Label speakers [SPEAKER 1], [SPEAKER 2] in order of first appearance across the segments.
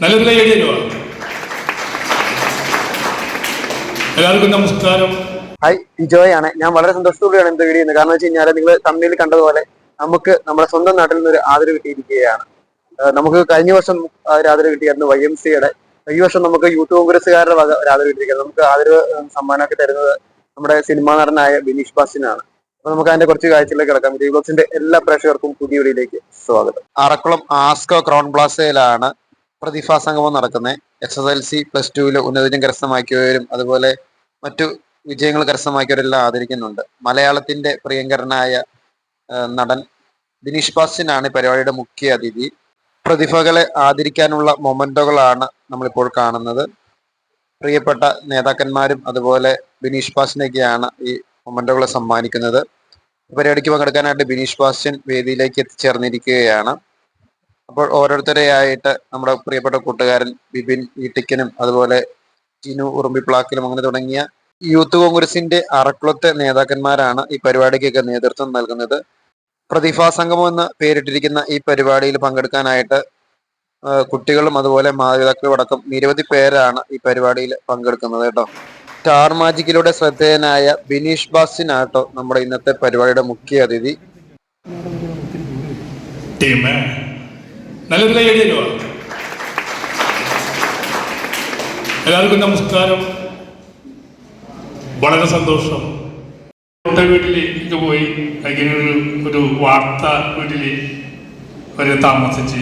[SPEAKER 1] നല്ലൊരു കൈയടിയല്ലോ എല്ലാവർക്കും നമസ്കാരം.
[SPEAKER 2] ഹായ് ജിജോയ് ആണ്. ഞാൻ വളരെ സന്തോഷത്തോടെയാണ് എന്റെ വീഡിയോ കാരണം വെച്ച് കഴിഞ്ഞാൽ നിങ്ങൾ തമ്മിൽ കണ്ടതുപോലെ നമുക്ക് നമ്മുടെ സ്വന്തം നാട്ടിൽ നിന്ന് ഒരു ആദരവ് കിട്ടിയിരിക്കുകയാണ്. നമുക്ക് കഴിഞ്ഞ വർഷം ഒരു ആദരവ് കിട്ടിയായിരുന്നു വൈ എം സിയുടെ ഈ വർഷം നമുക്ക് യൂത്ത് കോൺഗ്രസ്സുകാരുടെ ആദരവ് കിട്ടിയിരിക്കുന്നത് നമുക്ക് ആദരവ് സമ്മാനമൊക്കെ തരുന്നത് നമ്മുടെ സിനിമാ നടനായ ബിനീഷ് ബാസിനാണ്. അപ്പൊ നമുക്ക് അതിന്റെ കുറച്ച് കാഴ്ചയിലേക്ക് കിടക്കാം. വിജയ് ബ്ലോക്സിന്റെ എല്ലാ പ്രേക്ഷകർക്കും പുതിയ സ്വാഗതം. അറക്കുളം ആസ്കോ ക്രൗൺ പ്ലാസയിലാണ് പ്രതിഭാ സംഗമം നടക്കുന്നത്. S S L C plus ടുവിൽ ഉന്നതിനും കരസ്ഥമാക്കിയവരും അതുപോലെ മറ്റു വിജയങ്ങൾ കരസ്ഥമാക്കിയവരെല്ലാം ആദരിക്കുന്നുണ്ട്. മലയാളത്തിന്റെ പ്രിയങ്കരനായ നടൻ ദിനീഷ് ബാസ്റ്റിനാണ് പരിപാടിയുടെ മുഖ്യ അതിഥി. പ്രതിഭകളെ ആദരിക്കാനുള്ള മൊമെന്റുകളാണ് നമ്മളിപ്പോൾ കാണുന്നത്. പ്രിയപ്പെട്ട നേതാക്കന്മാരും അതുപോലെ ബിനീഷ് ബാസ്റ്റിനൊക്കെയാണ് ഈ മൊമെന്റുകൾ സമ്മാനിക്കുന്നത്. പരിപാടിക്ക് പങ്കെടുക്കാനായിട്ട് ബിനീഷ് ബാസ്റ്റ്യൻ വേദിയിലേക്ക് എത്തിച്ചേർന്നിരിക്കുകയാണ്. അപ്പോൾ ഓരോരുത്തരെയായിട്ട് നമ്മുടെ പ്രിയപ്പെട്ട കൂട്ടുകാരൻ ബിബിൻ ഈട്ടിക്കനും അതുപോലെ ടിനു ഉറുമ്പിപ്ലാക്കിലും അങ്ങനെ തുടങ്ങിയ യൂത്ത് കോൺഗ്രസിന്റെ അറക്കുളത്തെ നേതാക്കന്മാരാണ് ഈ പരിപാടിക്കൊക്കെ നേതൃത്വം നൽകുന്നത്. പ്രതിഭാ സംഗമം എന്ന് പേരിട്ടിരിക്കുന്ന ഈ പരിപാടിയിൽ പങ്കെടുക്കാനായിട്ട് കുട്ടികളും അതുപോലെ മാതാപിതാക്കളും അടക്കം നിരവധി പേരാണ് ഈ പരിപാടിയിൽ പങ്കെടുക്കുന്നത് കേട്ടോ. സ്റ്റാർ മാജിക്കിലൂടെ ശ്രദ്ധേയനായ ബിനീഷ് ബാസിനാട്ടോ നമ്മുടെ ഇന്നത്തെ പരിപാടിയുടെ മുഖ്യ അതിഥി.
[SPEAKER 1] നല്ലൊരു എല്ലാവർക്കും നമസ്കാരം. വളരെ സന്തോഷം. വീട്ടിലേക്ക് പോയി അങ്ങനെ ഒരു വാർത്ത വീട്ടിൽ ഒരു താമസിച്ച്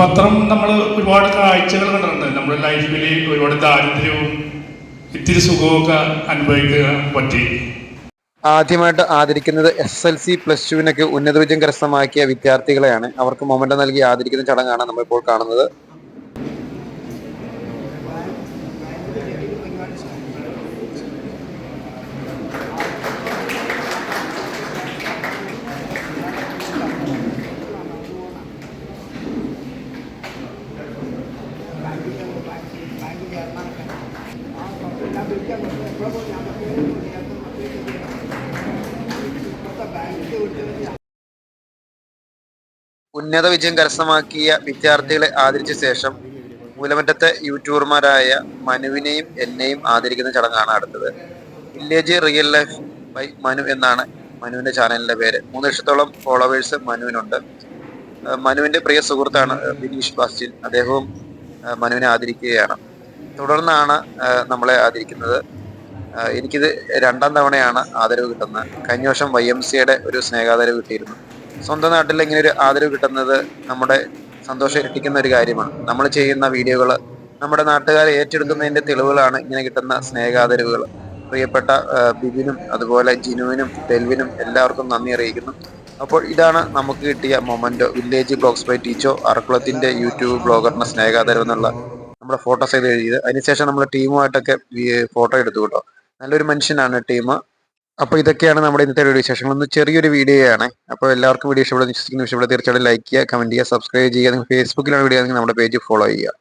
[SPEAKER 1] അത്തരം നമ്മൾ ഒരുപാട് കാഴ്ചകൾ കണ്ടിട്ടുണ്ട്. നമ്മുടെ ലൈഫിൽ ഒരുപാട് ദാരിദ്ര്യവും ഇത്തിരി സുഖമൊക്കെ അനുഭവിക്കാൻ പറ്റി.
[SPEAKER 2] ആദ്യമായിട്ട് ആദരിക്കുന്നത് എസ് എൽ സി പ്ലസ് ടുവിനൊക്കെ ഉന്നത വിജയം കരസ്ഥമാക്കിയ വിദ്യാർത്ഥികളെയാണ്. അവർക്ക് മൊമെന്റ് നൽകി ആദരിക്കുന്ന ചടങ്ങാണ് നമ്മളിപ്പോൾ കാണുന്നത്. ഉന്നത വിജയം കരസ്ഥമാക്കിയ വിദ്യാർത്ഥികളെ ആദരിച്ച ശേഷം മൂലമറ്റത്തെ യൂട്യൂബർമാരായ മനുവിനെയും എന്നെയും ആദരിക്കുന്ന ചടങ്ങാണ് അടുത്തത്. Village real life by Manu എന്നാണ് മനുവിന്റെ ചാനലിന്റെ പേര്. മൂന്ന് ലക്ഷത്തോളം ഫോളോവേഴ്സ് മനുവിനുണ്ട്. മനുവിന്റെ പ്രിയ സുഹൃത്താണ് ബിനീഷ് ബാസ്റ്റിൻ. അദ്ദേഹവും മനുവിനെ ആദരിക്കുകയാണ്. തുടർന്നാണ് നമ്മളെ ആദരിക്കുന്നത്. എനിക്കിത് രണ്ടാം തവണയാണ് ആദരവ് കിട്ടുന്നത്. കഴിഞ്ഞ വർഷം വൈ എം സിയുടെ ഒരു സ്നേഹാദരവ് കിട്ടിയിരുന്നു. സ്വന്തം നാട്ടിൽ ഇങ്ങനെ ഒരു ആദരവ് കിട്ടുന്നത് നമ്മുടെ സന്തോഷം ഇരട്ടിക്കുന്ന ഒരു കാര്യമാണ്. നമ്മൾ ചെയ്യുന്ന വീഡിയോകൾ നമ്മുടെ നാട്ടുകാരെ ഏറ്റെടുക്കുന്നതിന്റെ തെളിവുകളാണ് ഇങ്ങനെ കിട്ടുന്ന സ്നേഹാദരവുകൾ. പ്രിയപ്പെട്ട ബിബിനും അതുപോലെ ജിനുവിനും ഡെൽവിനും എല്ലാവർക്കും നന്ദി അറിയിക്കുന്നു. അപ്പോൾ ഇതാണ് നമുക്ക് കിട്ടിയ memento village blogs by Teecho അറക്കുളത്തിന്റെ YouTube ബ്ലോഗറിന്റെ സ്നേഹാദരവ് എന്നുള്ള നമ്മുടെ ഫോട്ടോസ് ചെയ്ത് എഴുതിയത് അതിനുശേഷം നമ്മൾ ടീമുമായിട്ടൊക്കെ ഫോട്ടോ എടുത്തു കേട്ടോ. നല്ലൊരു മനുഷ്യനാണ് ടീം. അപ്പോൾ ഇതൊക്കെയാണ് നമ്മുടെ ഇന്നത്തെ ഒരു വിശേഷങ്ങൾ. ഒന്ന് ചെറിയൊരു വീഡിയോ ആണ് അപ്പോൾ എല്ലാവർക്കും വീഡിയോ ഇഷ്ടപ്പെടുന്ന വിശ്വസിക്കുന്ന വിഷയപ്പെടുന്ന തീർച്ചയായിട്ടും ലൈക്ക് ചെയ്യുക കമന്റ് ചെയ്യുക സബ്സ്ക്രൈബ് ചെയ്യുക. നിങ്ങൾ ഫേസ്ബുക്കിലാണ് വീഡിയോ ആണെങ്കിൽ നമ്മുടെ പേജ് ഫോളോ ചെയ്യുക.